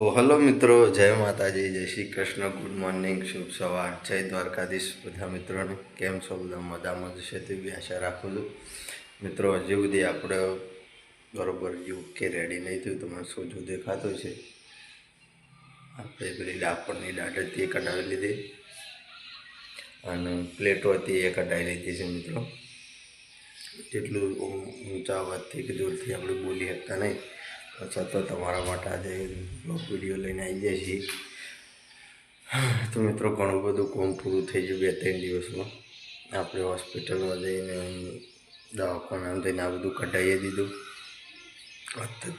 Hello મિત્રો, જય માતાજી, જય શ્રી કૃષ્ણ. ગુડ મોર્નિંગ શુભ સવાર. જય દ્વારકાધીશ બધા મિત્રોને. કેમ છો બધા? મજામાં જશે તેવી આશા રાખું છું. મિત્રો, હજી સુધી આપણે બરોબર કે રેડી નહીં થયું તમને શું જો દેખાતું છે? આપણે પેલી ડાપણની દાઢ હતી એ કઢાવી લીધી. અને પ્લેટો હતી એ કઢાવી લીધી છે, મિત્રો. જેટલું ઊંચા અવાજથી કે જોરથી આપણે બોલી શકતા નહીં. તો તમારા માટે આજે બ્લોગ વીડિયો લઈને આવી જાય છીએ. તો મિત્રો, ઘણું બધું કોમ પૂરું થઈ ગયું બે ત્રણ દિવસમાં. આપણે હોસ્પિટલમાં જઈને દવાખાના થઈને આ બધું કઢાવી દીધું.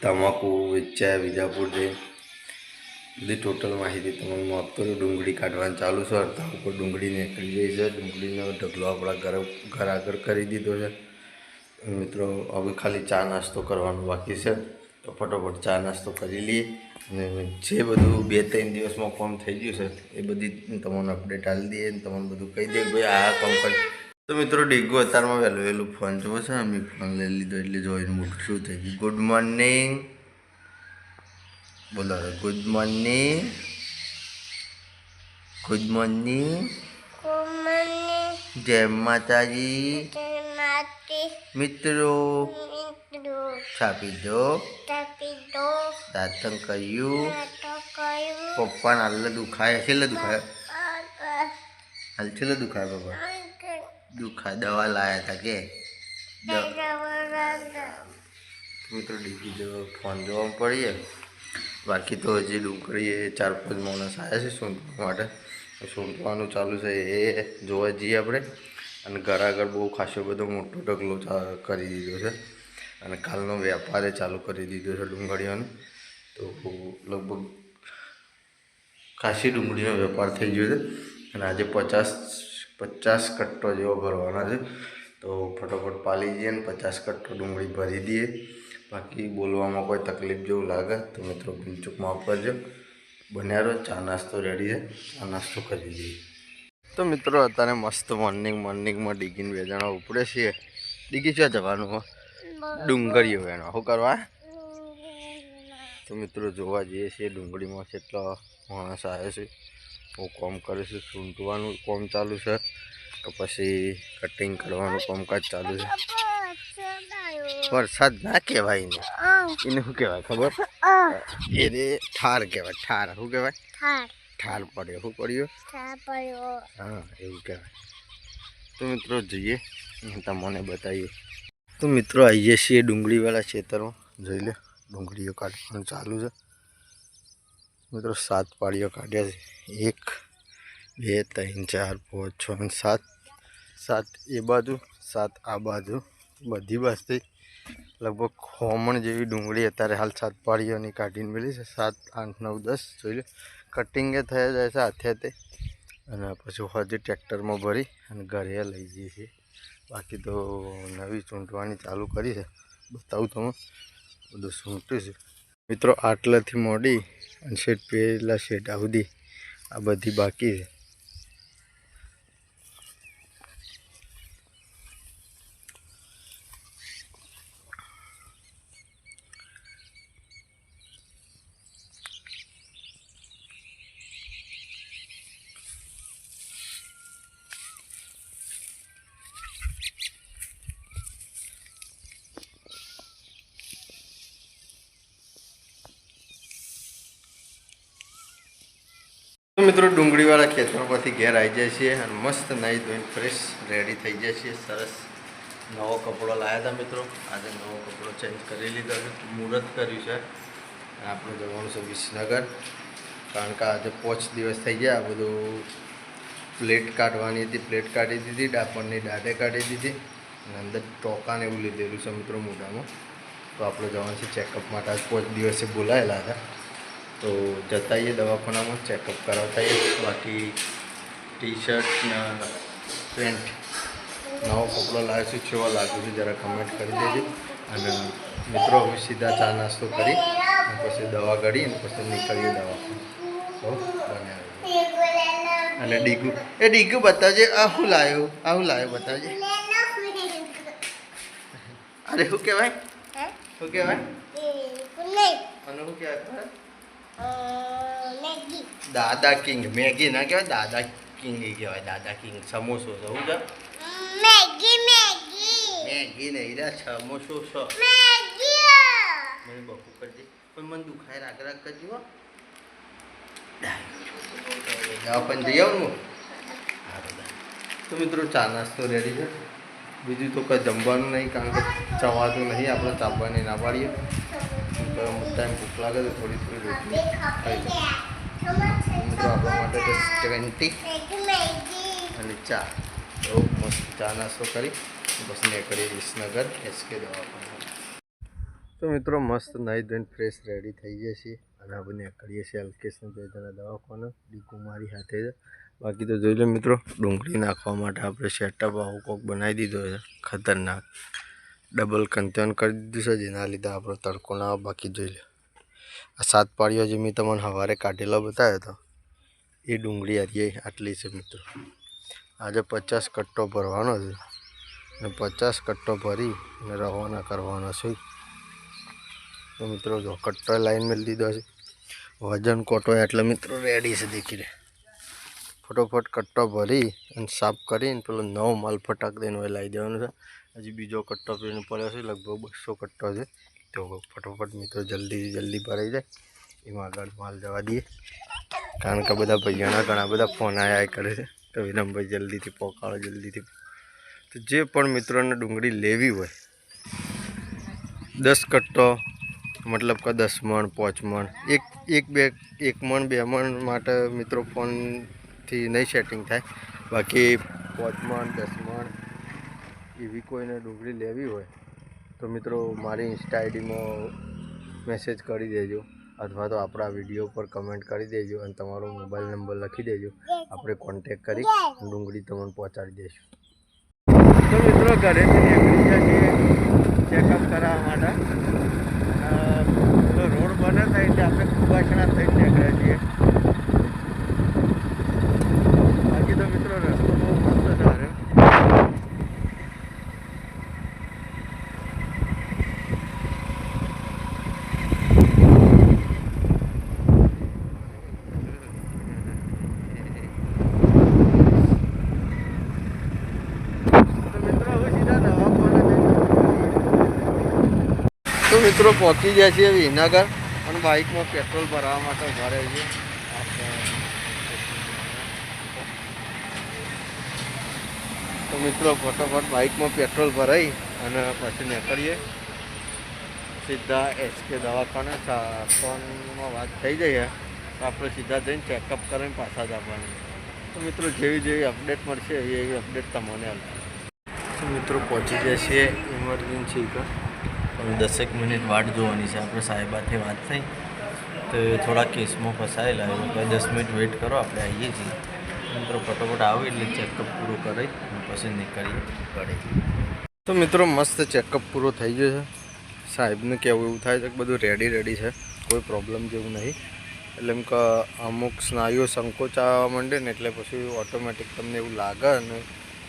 તમાકુ વેચાયા, વિજાપુર જઈ બધી ટોટલ માહિતી તમને આપતો રહ્યો ડુંગળી કાઢવાનું ચાલુ છે. અડધા ઉપર ડુંગળી નીકળી ગઈ છે. ડુંગળીનો ઢગલો આપણા ઘર ઘર આગળ કરી દીધો છે. મિત્રો, હવે ખાલી ચા નાસ્તો કરવાનો બાકી છે. તો ફટોફટ ચા નાસ્તો કરી લઈએ. અને જે બધું બે ત્રણ દિવસમાં ફોર્મ થઈ ગયું છે એ બધી તમને અપડેટ આપી દઈએ અને તમને બધું કહી દે ભાઈ આ કામ કરી. તો મિત્રો ડીગો અત્યારમાં વહેલું વહેલું ફોન જોવો છે અમે ફોન લઈ લીધો એટલે જોઈને મોટું શું થઈ ગયું. ગુડ મોર્નિંગ બોલો ગુડ મોર્નિંગ ગુડ મોર્નિંગ જય માતાજી. મિત્રો છાપી દો તપીદો દાંતન કર્યું? પપ્પાને હાલ દુખાય છેલ્લે દુખાય હાલ છેલ્લે દુખાય પપ્પા? દુખાય દવા લાયા હતા કે? મિત્રો ડીપી જો ફોન જોવા પડીએ. બાકી તો હજી ડુંગળી ચાર પાંચ માણસ આવ્યા છે સૂંટવા માટે. સૂંટવાનું ચાલુ છે એ જોવા જઈએ આપણે. અને ઘર આગળ બહુ ખાસો બધો મોટો ઢગલો કરી દીધો છે. અને કાલનો વેપારે ચાલુ કરી દીધો છે ડુંગળીઓનો. તો લગભગ ખાસી ડુંગળીનો વેપાર થઈ ગયો છે અને આજે પચાસ પચાસ કટ્ટો જેવો ભરવાના છે. તો ફટોફટ પાલી જઈએ ને પચાસ કટ્ટો ડુંગળી ભરી દઈએ. બાકી બોલવામાં કોઈ તકલીફ જેવું લાગે તો મિત્રો ભૂલચૂક માફ કરજો બન્યા રહો, ચા નાસ્તો રેડી છે. ચા નાસ્તો કરી દઈએ તો મિત્રો, અત્યારે મસ્ત મોર્નિંગ મોર્નિંગમાં ડીગીને જણા ઉપડે છીએ. ડીગી ક્યાં જવાનું હો? ડુંગળીઓ એનો. શું કરવા તો મિત્રો જોવા જઈએ છીએ ડુંગળીમાં કેટલો માણસ આવે છે. હું કોમ કરીશું છું સૂંટવાનું કોમ ચાલુ છે તો પછી કટિંગ કરવાનું કોમકાજ ચાલુ છે. વરસાદ ના કહેવાય એને. એને શું કહેવાય ખબર? એને ઠાર કહેવાય ઠાર. શું કહેવાય? થાર ઠાર પડ્યો. શું પડ્યો? હા એવું કહેવાય. તો મિત્રો જોઈએ તમને બતાવીએ. તો મિત્રો આવીએ છીએ ડુંગળીવાળા ખેતરમાં જોઈ લે, ડુંગળીઓ કાઢવાનું ચાલુ છે. મિત્રો, સાત પાળીઓ કાઢ્યા છે. એક, બે, ત્રણ, ચાર, પાંચ, છ સાત. સાત એ બાજુ, સાત આ બાજુ. બધી બાજુથી લગભગ ખોમણ જેવી ડુંગળી અત્યારે હાલ સાત પાળીઓની કાઢીને મળી છે. સાત, આઠ, નવ, દસ, જોઈ લે. કટિંગે થયા જાય છે, હાથે હાથે. અને પછી હજી ટ્રેક્ટરમાં ભરી અને ઘરે લઈ જઈએ છીએ. બાકી તો નવી ચૂંટવાની ચાલુ કરી છે. બતાવું તમે બધું સૂંટ્યું છે. મિત્રો, આટલાથી મોડી અને શેઠ પહેલાં શેઠ સુધી આ બધી બાકી છે. મિત્રો, ડુંગળીવાળા ખેતરમાંથી ઘેર આવી જાય છીએ અને મસ્ત નાહી ધોઈને ફ્રેશ રેડી થઈ જાય છીએ. સરસ નવો કપડો લાવ્યા હતા મિત્રો. આજે નવો કપડો ચેન્જ કરી લીધો છે. મુહૂર્ત કર્યું છે. આપણું આપણે જવાનું છે વિસનગર. કારણ કે આજે પાંચ દિવસ થઈ ગયા. આ બધું પ્લેટ કાઢવાની હતી. પ્લેટ કાઢી દીધી ડાપણની દાઢે કાઢી દીધી. અને અંદર ટોકાને એવું લીધેલું છે મિત્રો મોઢામાં. તો આપણે જવાનું છે ચેકઅપ માટે. આજ પાંચ દિવસે બોલાયેલા હતા. તો જતા આવીએ દવાખાનામાં ચેકઅપ કરાવતા આવીએ. બાકી ટી શર્ટ ને પેન્ટ નવો કપડો લાવ્યો છું કેવો લાગ્યું છે જરા કમેન્ટ કરી દેજો. અને મિત્રો હવે સીધા ચા નાસ્તો કરી અને પછી દવા ગળી અને પછી નીકળીએ દવાખાના તો અને ડીગુ એ ડીગુ બતાવજે આ હું લાવ્યો? આ હું લાવ્યો બતાવજે? અરે શું કહેવાય? શું કહેવાય? અને શું કહેવાય? અ દાદા કિંગ. મેગી ના કહેવાય? દાદા કિંગ કહેવાય. દાદા કિંગ. સમોસો છે. Maggi Maggi. મેગી નહીં રે સમોસો છો. મેગી. મને બકુ કરજે પણ મને દુખાય. રાગ રાગ કરજો હો. પણ જઈ આવું તો મિત્રો ચા નાસ્તો રેડી છે. બીજું તો કંઈ જમવાનું નહીં કારણ કે ચવાતું નહીં. આપણે ચાપવાની ના પાડીએ. તો ટાઈમ ભૂખ લાગે તો થોડી થોડી રોટલી ખાઈ મિત્રો આપણા માટે તો ટ્વેન્ટી અને ચા. બહુ મસ્ત ચા નાસ્તો કરી. બસ નીકળીએ વિસનગર એસકે દવાખાના તો મિત્રો મસ્ત નાહી ધોઈને ફ્રેશ રેડી થઈ જઈએ છીએ. અને આપણે નીકળીએ છીએ અલ્કેશને બેદાના દવાખાને. ડી કુમારી સાથે છે. બાકી તો જોઈ લો મિત્રો ડુંગળી નાખવા માટે આપણે સેટઅપ આવું કોક બનાવી દીધો છે. ખતરનાક. ડબલ કંતન કરી દીધું છે, જેના લીધે આપણો તડકો ના બાકી જોઈ લો. આ સાત પાળીઓ જે મેં તમને સવારે કાઢેલો બતાવ્યો હતો, એ ડુંગળી હરીએ આટલી છે મિત્રો. આજે પચાસ કટ્ટો ભરવાનો છે અને પચાસ કટ્ટો ભરી અને રવાના કરવાનો છે. તો મિત્રો જો, કટ્ટો લાઈન મેળવી દીધો છે. વજન કોટો એટલે મિત્રો રેડી છે દેખી રે ફટોફટ કટ્ટો ભરી અને સાફ કરીને પેલો નવો માલ ફટાક દઈને લાવી દેવાનો છે. હજી બીજો કટ્ટો પીને પડ્યો છે, લગભગ બસો કટ્ટો છે. તો ફટોફટ મિત્રો જલ્દી જલ્દી ભરાઈ જાય. એમાં આગળ માલ જવા દઈએ. કારણ કે બધા ભાઈઓના ઘણા બધા ફોન આવ્યા કરે છે. તો વિરમભાઈ જલ્દીથી પોકાળો, જલ્દીથી તો જે પણ મિત્રોને ડુંગળી લેવી હોય, દસ કટ્ટો, મતલબ કે દસ મણ, પાંચ મણ, એક એક બે, એક મણ, બે મણ માટે મિત્રો ફોનથી નહીં સેટિંગ થાય. બાકી પાંચ મણ, દસ મણ એવી કોઈને ડુંગળી લેવી હોય, તો મિત્રો મારી ઇન્સ્ટા આઈડીમાં મેસેજ કરી દેજો, અથવા તો આપણા વીડિયો પર કમેન્ટ કરી દેજો અને તમારો મોબાઈલ નંબર લખી દેજો. આપણે કોન્ટેક કરી ડુંગળી તમને પહોંચાડી દઈશું. તો મિત્રો ઘરેથી નીકળી ગયા ચેકઅપ કરાવવા માટે રોડ બને થાય એટલે આપણે કુવાસણા થઈને નીકળ્યા છીએ બાકી તો મિત્રો રસ્તો બહુ મસ્ત છે અરે તો મિત્રો હવે સીધા દવાખાને જઈશું. તો મિત્રો પહોંચી ગયા છીએ વિનગર અને બાઇકમાં પેટ્રોલ ભરાવવા માટે ઊભા રહે છે તો મિત્રો ફટાફટ બાઇકમાં પેટ્રોલ ભરાઈ અને પછી નીકળીએ. સીધા એસકે દવાખાને ફોનમાં વાત થઈ જઈએ તો આપણે સીધા જઈને ચેકઅપ કરીને પાછા જ આપવાની તો મિત્રો જેવી જેવી અપડેટ મળશે એવી એવી અપડેટ તમને આપશે. મિત્રો પહોંચી જશે ઇમરજન્સી પર. દસેક મિનિટ વાટ જોવાની છે. આપણે સાહેબાથી વાત થઈ તો થોડા કેસમાં ફસાયેલા એવું કે દસ મિનિટ વેઇટ કરો, આપણે આવીએ છીએ. મિત્રો ફટોફટ આવે એટલે ચેકઅપ પૂરું કરી પછી નીકળીએ પડે તો મિત્રો, મસ્ત ચેકઅપ પૂરો થઈ ગયો છે. સાહેબને કેવું એવું થાય છે કે બધું રેડી રેડી છે. કોઈ પ્રોબ્લેમ જેવું નહીં. એટલે એમ કે અમુક સ્નાયુઓ સંકોચ આવવા માંડે ને એટલે પછી ઓટોમેટિક તમને એવું લાગે અને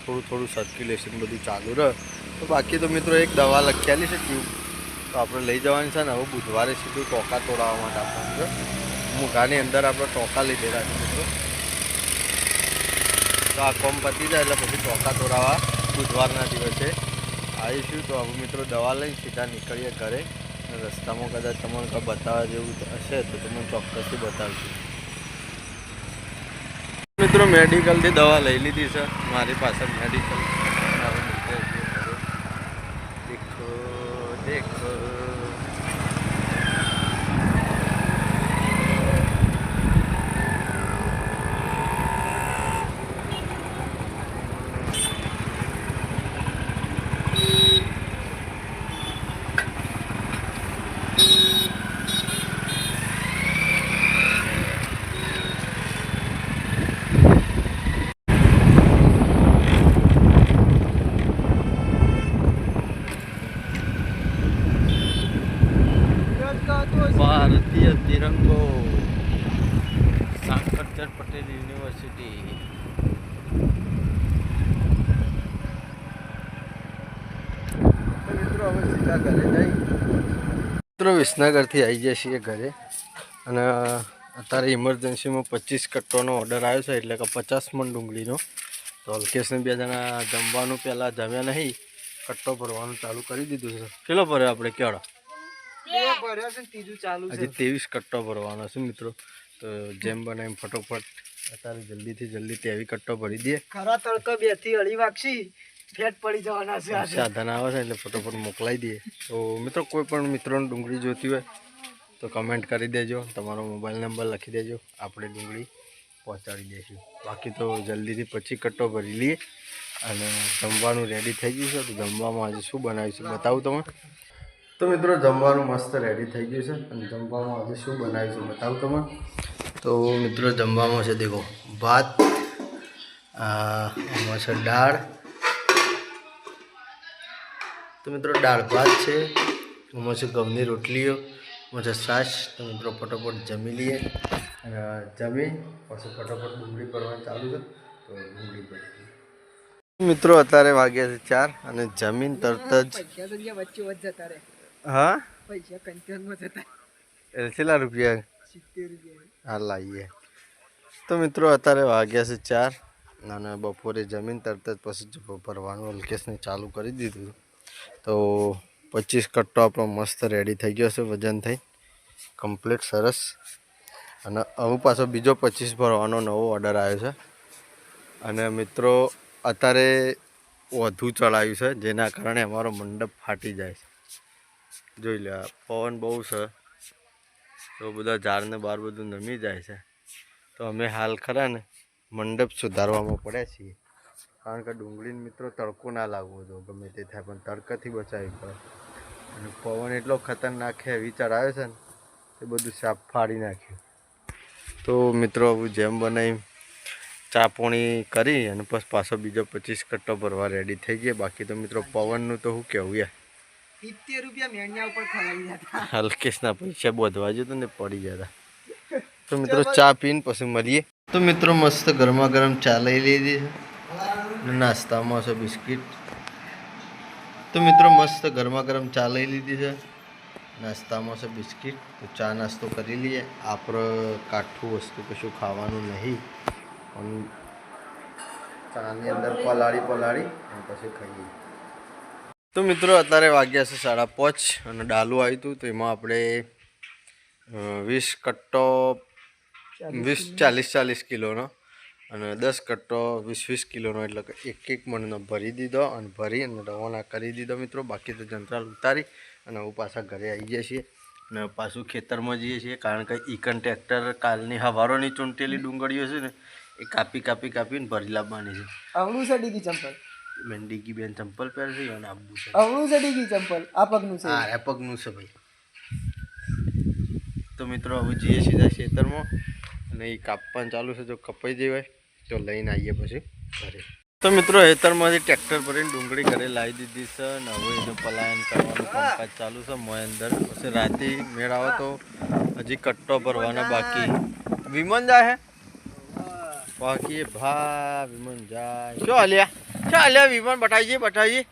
થોડું થોડું સર્ક્યુલેશન બધું ચાલુ રહે. તો બાકી તો મિત્રો એક દવા લખેલી છે ટ્યુબ. તો આપણે લઈ જવાની છે ને હવે બુધવારે સીધું ટોકા તોડાવવા માટે આપવાનું છે મૂઘાની અંદર આપણે ટોકા લીધેલા છે મિત્રો. તો આ કોમ પતી જાય એટલે પછી ટોકા તોડાવવા બુધવારના દિવસે. આવીશું તો હવે મિત્રો દવા લઈને સીધા નીકળીએ ઘરે. રસ્તામાં કદાચ તમને કાંઈ બતાવવા જેવું હશે તો તમે ચોક્કસથી બતાવશું. મિત્રો મેડિકલથી દવા લઈ લીધી છે. મારી પાસે મેડિકલ હવે નીકળીએ છીએ ઘરે. દેખો દેખો ભારતીય તિરંગો સાંકરચંદ પટેલ યુનિવર્સિટી તો મિત્રો હવે સીધા ઘરે જઈ મિત્રો વિસનગરથી આવી જાય છીએ ઘરે. અને અત્યારે ઇમરજન્સીમાં પચીસ કટ્ટોનો ઓર્ડર આવ્યો છે એટલે કે પચાસ મણ ડુંગળીનો. તો અલ્કેશને બે જણા જમવાનું પહેલાં જમ્યા નહીં કટ્ટો ભરવાનું ચાલુ કરી દીધું છે. કેટલો ભર્યો આપણે કેળો? ભર્યો છે ને ત્રીજું ચાલુ હજી ત્રેવીસ કટ્ટો ભરવાનો છે મિત્રો. તો જેમ બને એમ ફટોફટ અત્યારે જલ્દીથી જલ્દી તેવી કટ્ટો ભરી દઈએ. ખરા તડકો બેથી અઢી વાગશી. સાધન આવે છે એટલે ફટોફટ મોકલાવી દઈએ. તો મિત્રો, કોઈ પણ મિત્રોને ડુંગળી જોતી હોય, તો કમેન્ટ કરી દેજો. તમારો મોબાઈલ નંબર લખી દેજો. આપણે ડુંગળી પહોંચાડી દઈશું. બાકી તો જલ્દીથી પછી કટ્ટો ભરી લઈએ અને જમવાનું રેડી થઈ ગયું છે. તો જમવામાં આજે શું બનાવીશું બતાવું તમે તો મિત્રો, જમવાનું મસ્ત રેડી થઈ ગયું છે અને જમવામાં આજે શું બનાવીશું બતાવું તમે તો મિત્રો, જમવામાં છે, દેખો, ભાત આમાં છે દાળ તો મિત્રો દાળ ભાત છે, એમાં છે ઘઉંની રોટલીઓ, એમાં છે છાશ, તો મિત્રો ફટોફટ જમી લઈએ. અને જમી, પછી ફટોફટ ડુંગળી ભરવાનું ચાલુ છે, તો ડુંગળી ભરી મિત્રો અત્યારે વાગ્યા છે ચાર અને જમીન તરત જ હા? પૈસા કંચનમાં જતા કેટલા રૂપિયા? હા લાવીએ તો મિત્રો અત્યારે વાગ્યા છે ચાર અને બપોરે જમીન તરત જ પછી ભરવાનું, અલ્કેશને ચાલુ કરી દીધું. તો પચીસ કટ્ટો આપણો મસ્ત રેડી થઈ ગયો છે વજન થઈ. કમ્પ્લીટ સરસ. અને હવે પાછો બીજો પચીસ ભરવાનો નવો ઓર્ડર આવ્યો છે. અને મિત્રો, અત્યારે વધુ ચડાવ્યું છે, જેના કારણે અમારો મંડપ ફાટી જાય છે. જોઈ લે પવન બહુ છે. તો બધા ઝાડને બહાર બધું નમી જાય છે. તો અમે હાલ ખરા ને મંડપ સુધારવામાં પડ્યા છીએ. કારણ કે ડુંગળીને મિત્રો તડકો ના લાગવો જો ગમે તે થાય પણ તડકાથી બચાવી પડે અને પવન એટલો ખતરનાક છે વિચાર આવે છે ને એ બધું સાપ ફાડી નાખ્યું તો મિત્રો હવે જેમ બનાવી ચા પોણી કરી અને પછી પાછો બીજો પચીસ કટ્ટો ભરવા રેડી થઈ ગયા. બાકી તો મિત્રો પવનનું તો શું કહેવું યાર? સિત્તેર રૂપિયા મેણિયા ઉપર ખવાઈ જતા હલકેશના પૈસા બોધવા જતો ને પડી જતા તો મિત્રો ચા પીને પછી મળીએ. તો મિત્રો મસ્ત ગરમા ગરમ ચા લઈ લીધી છે. નાસ્તામાં છે બિસ્કિટ. તો મિત્રો મસ્ત ગરમા ગરમ ચા લઈ લીધી છે. નાસ્તામાં છે બિસ્કિટ. તો ચા નાસ્તો કરી લઈએ. આપણે કાઠું વસ્તુ કશું ખાવાનું નહીં. પણ ચાની અંદર પલાળી પલાળી અને પછી ખાઈએ. તો મિત્રો અત્યારે વાગ્યા છે સાડા પાંચ અને ડાલું આવ્યું હતું. તો એમાં આપણે વીસ કટ્ટો વીસ ચાલીસ ચાલીસ કિલોનો અને દસ કટ્ટો વીસ વીસ કિલોનો એટલે કે એક એક મણનો ભરી દીધો અને ભરી અને રવાના કરી દીધો મિત્રો. બાકી તો જંત્રાલ ઉતારી અને હું પાછા ઘરે આવી જઈએ છીએ અને પાછું ખેતરમાં જઈએ છીએ કારણ કે ઈકન ટ્રેક્ટર કાલની હવારોની ચૂંટેલી ડુંગળીઓ છે ને એ કાપી કાપી કાપીને ભરી લાવવાની છે. અવળું છે ડીગી ચંપલ? મેંડીકી બેન ચંપલ પહેરશે અને આબુ છે. અવળું છે ડીગી ચંપલ? આ પગનું છે? હા પગનું છે ભાઈ. તો મિત્રો હવે જઈએ સીધા ખેતરમાં અને એ કાપવાનું ચાલુ છે જો કપાઈ જવાય તો લઈને આવીએ પછી ઘરે. તો મિત્રો હેતરમાંથી ટ્રેક્ટર ભરીને ડુંગળી ઘરે લાવી દીધી છે અને હવે એનું પલાયન કરવાનું કામકાજ ચાલુ છે મોય અંદર. પછી રાતે મેળાવો તો હજી કટ્ટો ભરવાના બાકી. વિમન જાય હે બાકી ભા વિમન જાય. શું હાલ્યા? શું હાલ્યા વિમન? બટાવીએ બટાવીએ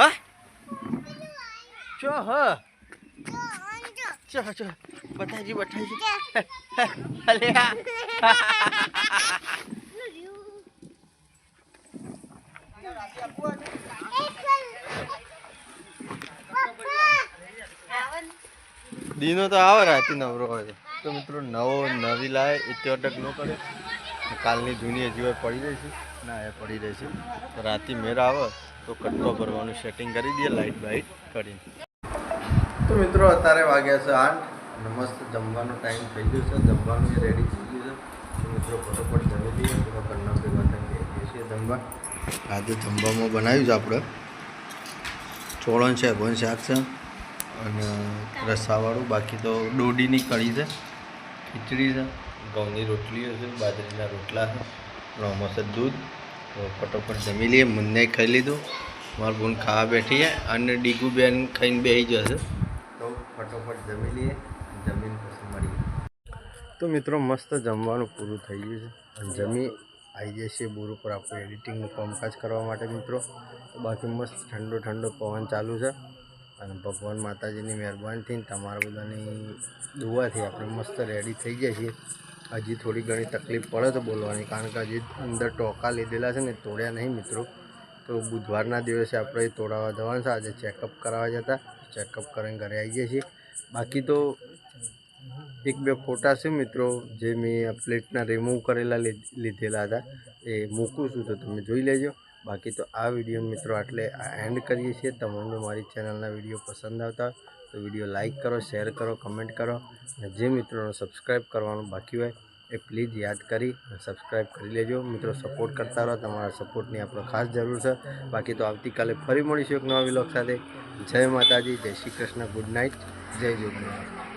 હા? શું હા? ચો ચો બતાજી બતાજી અલ્યા દીનો તો આવે રાતી નવરો હોય તો મિત્રો, નવો નવી લાવે એ ન કરે કાલની જૂની હજી પડી રહી છે. ના, એ પડી રહી છે. તો રાતે મેર આવે, તો કટ્ટો ભરવાનું સેટિંગ કરી દઈએ લાઇટ બાઇટ કરીને. તો મિત્રો, અત્યારે વાગ્યા છે આઠ. નમસ્તે મસ્ત જમવાનો ટાઈમ થઈ ગયો છે. જમવાનું રેડી થઈ ગયું છે. મિત્રો, ફટોફટ જમી લઈએ. ઘરના ભેગા થઈને છીએ જમવા. આજે જમવામાં બનાવ્યું છે આપણે. ચોળણ છે ભણ શાક છે અને રસાવાળું, બાકી તો દોડીની કઢી છે, ખીચડી છે, ઘઉંની રોટલીઓ છે, બાજરીના રોટલા છે રોમસ દૂધ. તો ફટોફટ જમી લઈએ, મુન્ને ખાઈ લીધું. મારું બૂન ખાવા બેઠી છે અને ડીગુબેન ખાઈને બેસી જશે. તો ફટોફટ જમી લઈએ, જમીન પછી મળીએ. તો મિત્રો, મસ્ત જમવાનું પૂરું થઈ ગયું છે. જમી આવી જઈએ છીએ બોર ઉપર આપણે એડિટિંગનું કામકાજ કરવા માટે મિત્રો. બાકી મસ્ત ઠંડો ઠંડો પવન ચાલુ છે. અને ભગવાન માતાજીની મહેરબાનીથી તમારા બધાની દુવાથી આપણે મસ્ત રેડી થઈ જાય છીએ. હજી થોડી ઘણી તકલીફ પડે તો બોલવાની, કારણ કે હજી અંદર ટોકા લીધેલા છે ને, તોડ્યા નહીં મિત્રો. તો બુધવારના દિવસે આપણે તોડાવવા જવાનું છે. આજે ચેકઅપ કરાવવા જતા. ચેકઅપ કરીને ઘરે આવી જઈએ છીએ. બાકી તો એક બે ફોટા છે મિત્રો, જે મેં પ્લેટના રિમૂવ કરેલા લીધ- લીધેલા હતા. એ મૂકું છું તો તમે જોઈ લેજો. બાકી તો આ વીડિયો મિત્રો આટલે એન્ડ કરીએ છીએ. તમને મારી ચેનલના વીડિયો પસંદ આવતા તો વીડિયો લાઇક કરો શેર કરો કમેન્ટ કરો. અને જે મિત્રોને સબસ્ક્રાઈબ કરવાનું બાકી હોય એ પ્લીઝ યાદ કરી સબસ્ક્રાઈબ કરી લેજો. મિત્રો સપોર્ટ કરતા રહો. તમારા સપોર્ટની આપણે ખાસ જરૂર છે. બાકી તો આવતીકાલે ફરી મળીશું એક નવા વિલોક સાથે. જય માતાજી, જય શ્રી કૃષ્ણ. ગુડ નાઇટ જય જોગનાથ.